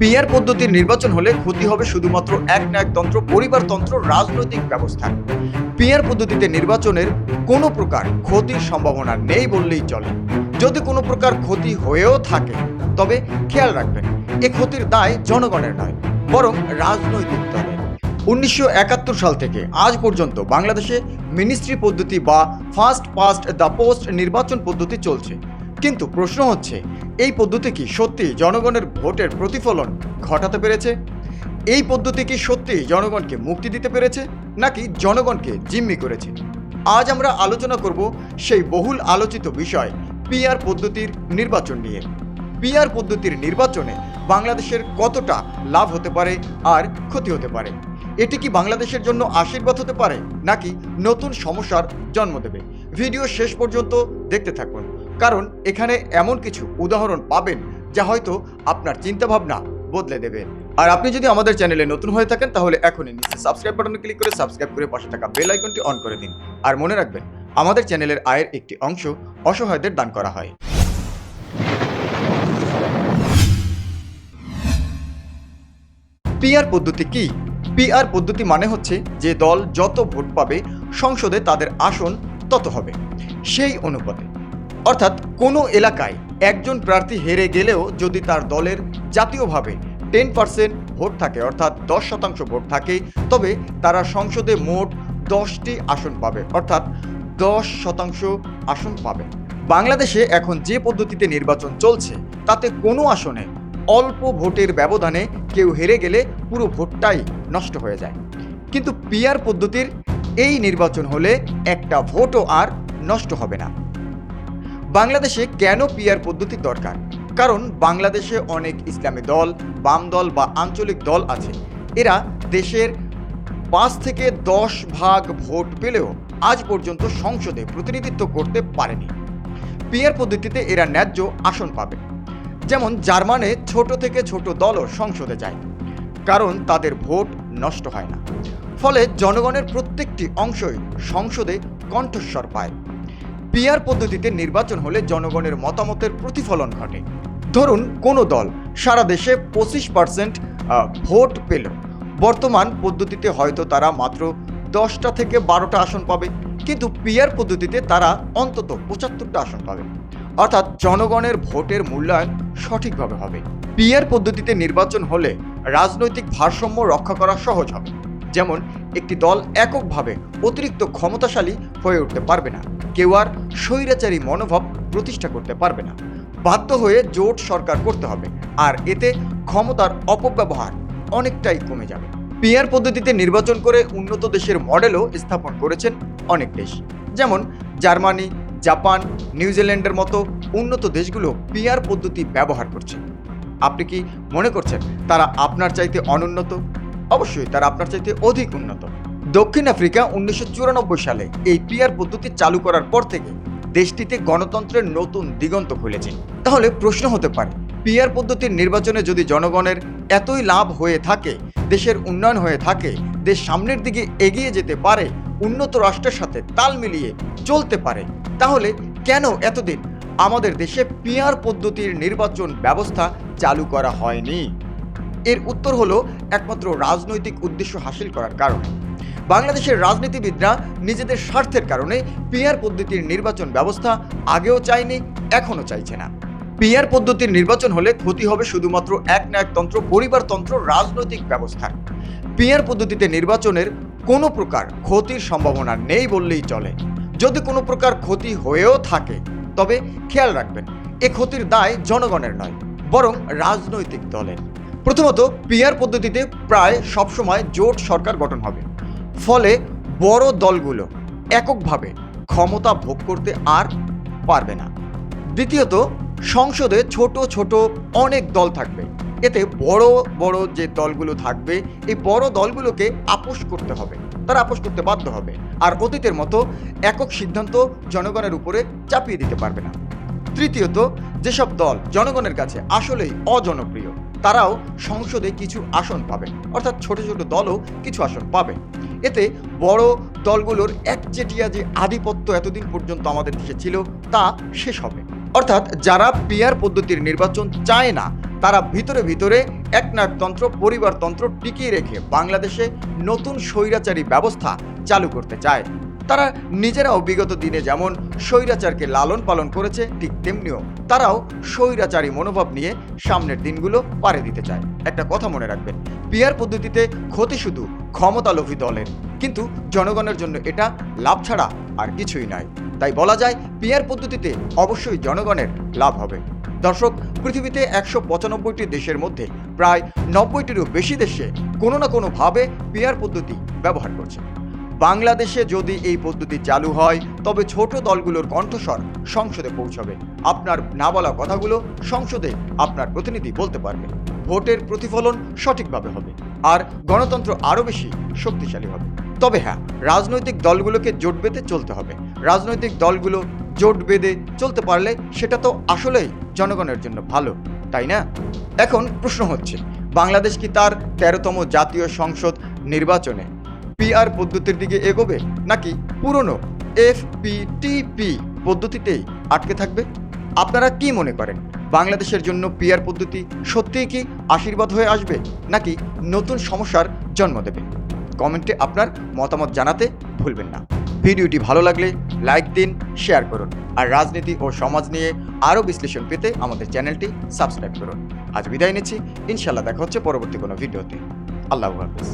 Peer পদ্ধতির নির্বাচন হলে ক্ষতি হবে শুধুমাত্র এক ন্যায়তন্ত্র পরিবারতন্ত্র রাজনৈতিক ব্যবস্থা। পিয়ার পদ্ধতিতে নির্বাচনের কোনো প্রকার ক্ষতির সম্ভাবনা নেই বললেই চলে। যদি কোনো প্রকার ক্ষতি হয়েও থাকে, তবে খেয়াল রাখবেন, এ ক্ষতির দায় জনগণের নয়, বরং রাজনৈতিক দলের। উনিশশো একাত্তর সাল থেকে আজ পর্যন্ত বাংলাদেশে মিনিস্ট্রি পদ্ধতি বা ফার্স্ট পাস্ট দ্য পোস্ট নির্বাচন পদ্ধতি চলছে। কিন্তু প্রশ্ন হচ্ছে, এই পদ্ধতি কি সত্যি জনগণের ভোটের প্রতিফলন ঘটাতে পেরেছে? এই পদ্ধতি কি সত্যি জনগণকে মুক্তি দিতে পেরেছে, নাকি জনগণকে জিম্মি করেছে? আজ আমরা আলোচনা করব সেই বহুল আলোচিত বিষয়, পিআর পদ্ধতির নির্বাচন নিয়ে। পিআর পদ্ধতির নির্বাচনে বাংলাদেশের কতটা লাভ হতে পারে আর ক্ষতি হতে পারে? এটি কি বাংলাদেশের জন্য আশীর্বাদ হতে পারে, নাকি নতুন সমস্যার জন্ম দেবে? ভিডিও শেষ পর্যন্ত দেখতে থাকুন। কারণ এখানে এমন কিছু উদাহরণ পাবেন যা হয়তো আপনার চিন্তাভাবনা বদলে দেবে। আর আপনি যদি আমাদের চ্যানেলে নতুন হয়ে থাকেন, তাহলে এখনই নিচে সাবস্ক্রাইব বাটনে ক্লিক করে সাবস্ক্রাইব করে পাশে থাকা বেল আইকনটি অন করে দিন। আর মনে রাখবেন, আমাদের চ্যানেলের আয়ের একটি অংশ অসহায়দের দান করা হয়। পিআর পদ্ধতি কি? পিআর পদ্ধতি মানে হচ্ছে যে দল যত ভোট পাবে, সংসদে তাদের আসন তত হবে। সেই অনুপাতে অর্থাৎ কোনো এলাকায় একজন প্রার্থী হেরে গেলেও যদি তার দলের জাতীয়ভাবে টেন পার্সেন্ট ভোট থাকে, অর্থাৎ দশ শতাংশ ভোট থাকে, তবে তারা সংসদে মোট দশটি আসন পাবে, অর্থাৎ দশ শতাংশ আসন পাবে। বাংলাদেশে এখন যে পদ্ধতিতে নির্বাচন চলছে, তাতে কোনো আসনে অল্প ভোটের ব্যবধানে কেউ হেরে গেলে পুরো ভোটটাই নষ্ট হয়ে যায়। কিন্তু পিআর পদ্ধতির এই নির্বাচন হলে একটা ভোটও আর নষ্ট হবে না। বাংলাদেশে কেন পিয়ার পদ্ধতি দরকার? কারণ বাংলাদেশে অনেক ইসলামী দল, বাম দল বা আঞ্চলিক দল আছে। এরা দেশের পাঁচ থেকে দশ ভাগ ভোট পেলেও আজ পর্যন্ত সংসদে প্রতিনিধিত্ব করতে পারেনি। পিয়ার পদ্ধতিতে এরা ন্যায্য আসন পাবে। যেমন জার্মানে ছোট থেকে ছোট দলও সংসদে যায়। কারণ তাদের ভোট নষ্ট হয় না। ফলে জনগণের প্রত্যেকটি অংশই সংসদে কণ্ঠস্বর পায়। পিআর পদ্ধতিতে নির্বাচন হলে জনগণের মতামতের প্রতিফলন ঘটে। ধরুন, কোনো দল সারা দেশে পঁচিশ পার্সেন্ট ভোট পেল। বর্তমান পদ্ধতিতে হয়তো তারা মাত্র দশটা থেকে বারোটা আসন পাবে। কিন্তু পিয়ার পদ্ধতিতে তারা অন্তত পঁচাত্তরটা আসন পাবে। অর্থাৎ জনগণের ভোটের মূল্যায়ন সঠিকভাবে হবে। পিয়ার পদ্ধতিতে নির্বাচন হলে রাজনৈতিক ভারসাম্য রক্ষা করা সহজ হবে। যেমন, একটি দল এককভাবে অতিরিক্ত ক্ষমতাশালী হয়ে উঠতে পারবে না। কেউ আর স্বৈরাচারী মনোভাব প্রতিষ্ঠা করতে পারবে না। বাধ্য হয়ে জোট সরকার করতে হবে, আর এতে ক্ষমতার অপব্যবহার অনেকটাই কমে যাবে। পিআর পদ্ধতিতে নির্বাচন করে উন্নত দেশের মডেলও স্থাপন করেছেন অনেক দেশ। যেমন জার্মানি, জাপান, নিউজিল্যান্ডের মতো উন্নত দেশগুলো পিআর পদ্ধতি ব্যবহার করছে। আপনি কি মনে করছেন তারা আপনার চাইতে অনুন্নত? অবশ্যই তারা আপনার চাইতে অধিক উন্নত। দক্ষিণ আফ্রিকা উনিশশো চুরানব্বই সালে এই পিআর পদ্ধতি চালু করার পর থেকে দেশটিতে গণতন্ত্রের নতুন দিগন্ত খুলেছে। তাহলে প্রশ্ন হতে পারে পিআর পদ্ধতির নির্বাচনে যদি জনগণের এতই লাভ হয়ে থাকে, দেশের উন্নয়ন হয়ে থাকে, দেশ সামনের দিকে এগিয়ে যেতে পারে, উন্নত রাষ্ট্রের সাথে তাল মিলিয়ে চলতে পারে, তাহলে কেন এতদিন আমাদের দেশে পিআর পদ্ধতির নির্বাচন ব্যবস্থা চালু করা হয়নি? এর উত্তর হলো একমাত্র রাজনৈতিক উদ্দেশ্য হাসিল করার কারণে। বাংলাদেশের রাজনীতিবিদরা নিজেদের স্বার্থের কারণে পিআর পদ্ধতির নির্বাচন ব্যবস্থা আগেও চায়নি, এখনও চাইছে না। পিআর পদ্ধতির নির্বাচন হলে ক্ষতি হবে শুধুমাত্র এক নায়কতন্ত্র পরিবারতন্ত্র রাজনৈতিক ব্যবস্থার পিআর পদ্ধতিতে নির্বাচনের কোনো প্রকার ক্ষতির সম্ভাবনা নেই বললেই চলে। যদি কোনো প্রকার ক্ষতি হয়েও থাকে, তবে খেয়াল রাখবেন, এ ক্ষতির দায় জনগণের নয়, বরং রাজনৈতিক দলের। প্রথমত, পিআর পদ্ধতিতে প্রায় সবসময় জোট সরকার গঠন হবে। ফলে বড় দলগুলো এককভাবে ক্ষমতা ভোগ করতে আর পারবে না। দ্বিতীয়ত, সংসদে ছোট ছোট অনেক দল থাকবে। এতে বড় বড় যে দলগুলো থাকবে, এই বড় দলগুলোকে আপোষ করতে হবে। তারা আপোষ করতে বাধ্য হবে। আর অতীতের মতো একক সিদ্ধান্ত জনগণের উপরে চাপিয়ে দিতে পারবে না। তৃতীয়ত, যেসব দল জনগণের কাছে আসলেই অজনপ্রিয় তারাও সংসদে কিছু আসন পাবে অর্থাৎ ছোট ছোট দলও কিছু আসন পাবে এতে বড় দলগুলোর একচেটিয়া যে আধিপত্য এতদিন পর্যন্ত আমাদের দেশে ছিল, তা শেষ হবে। অর্থাৎ যারা পিয়ার পদ্ধতির নির্বাচন চায় না, তারা ভিতরে ভিতরে একনায়কতন্ত্র, পরিবারতন্ত্র টিকিয়ে রেখে বাংলাদেশে নতুন স্বৈরাচারী ব্যবস্থা চালু করতে চায়। তারা নিজেরাও বিগত দিনে যেমন স্বৈরাচারকে লালন পালন করেছে, ঠিক তেমনিও তারাও স্বৈরাচারী মনোভাব নিয়ে সামনের দিনগুলো পাড়ে দিতে চায়। একটা কথা মনে রাখবেন, পিয়ার পদ্ধতিতে ক্ষতি শুধু ক্ষমতালোভী দলের, কিন্তু জনগণের জন্য এটা লাভ ছাড়া আর কিছুই নয় তাই বলা যায়, পিয়ার পদ্ধতিতে অবশ্যই জনগণের লাভ হবে। দর্শক, পৃথিবীতে একশো পঁচানব্বইটি দেশের মধ্যে প্রায় নব্বইটিরও বেশি দেশে কোনো না কোনোভাবে পিয়ার পদ্ধতি ব্যবহার করছে। বাংলাদেশে যদি এই পদ্ধতি চালু হয়, তবে ছোট দলগুলোর কণ্ঠস্বর সংসদে পৌঁছাবে। আপনার না বলা কথাগুলো সংসদে আপনার প্রতিনিধি বলতে পারবে। ভোটের প্রতিফলন সঠিকভাবে হবে আর গণতন্ত্র আরও বেশি শক্তিশালী হবে। তবে হ্যাঁ রাজনৈতিক দলগুলোকে জোট বেঁধে চলতে হবে। রাজনৈতিক দলগুলো জোট বেঁধে চলতে পারলে সেটা তো আসলেই জনগণের জন্য ভালো, তাই না? এখন প্রশ্ন হচ্ছে, বাংলাদেশ কি তার তেরোতম জাতীয় সংসদ নির্বাচনে পিআর পদ্ধতির দিকে এগোবে নাকি পুরনো এফপিটিপি পদ্ধতিতেই আটকে থাকবে? আপনারা কি মনে করেন, বাংলাদেশের জন্য পিআর পদ্ধতি সত্যিই কি আশীর্বাদ হয়ে আসবে নাকি নতুন সমস্যার জন্ম দেবে? কমেন্টে আপনার মতামত জানাতে ভুলবেন না। ভিডিওটি ভালো লাগলে লাইক দিন, শেয়ার করুন আর রাজনীতি ও সমাজ নিয়ে আরও বিশ্লেষণ পেতে আমাদের চ্যানেলটি সাবস্ক্রাইব করুন। আজ বিদায় নিচ্ছি ইনশাল্লাহ দেখা হচ্ছে পরবর্তী কোনো ভিডিওতে। আল্লাহ হাফিজ।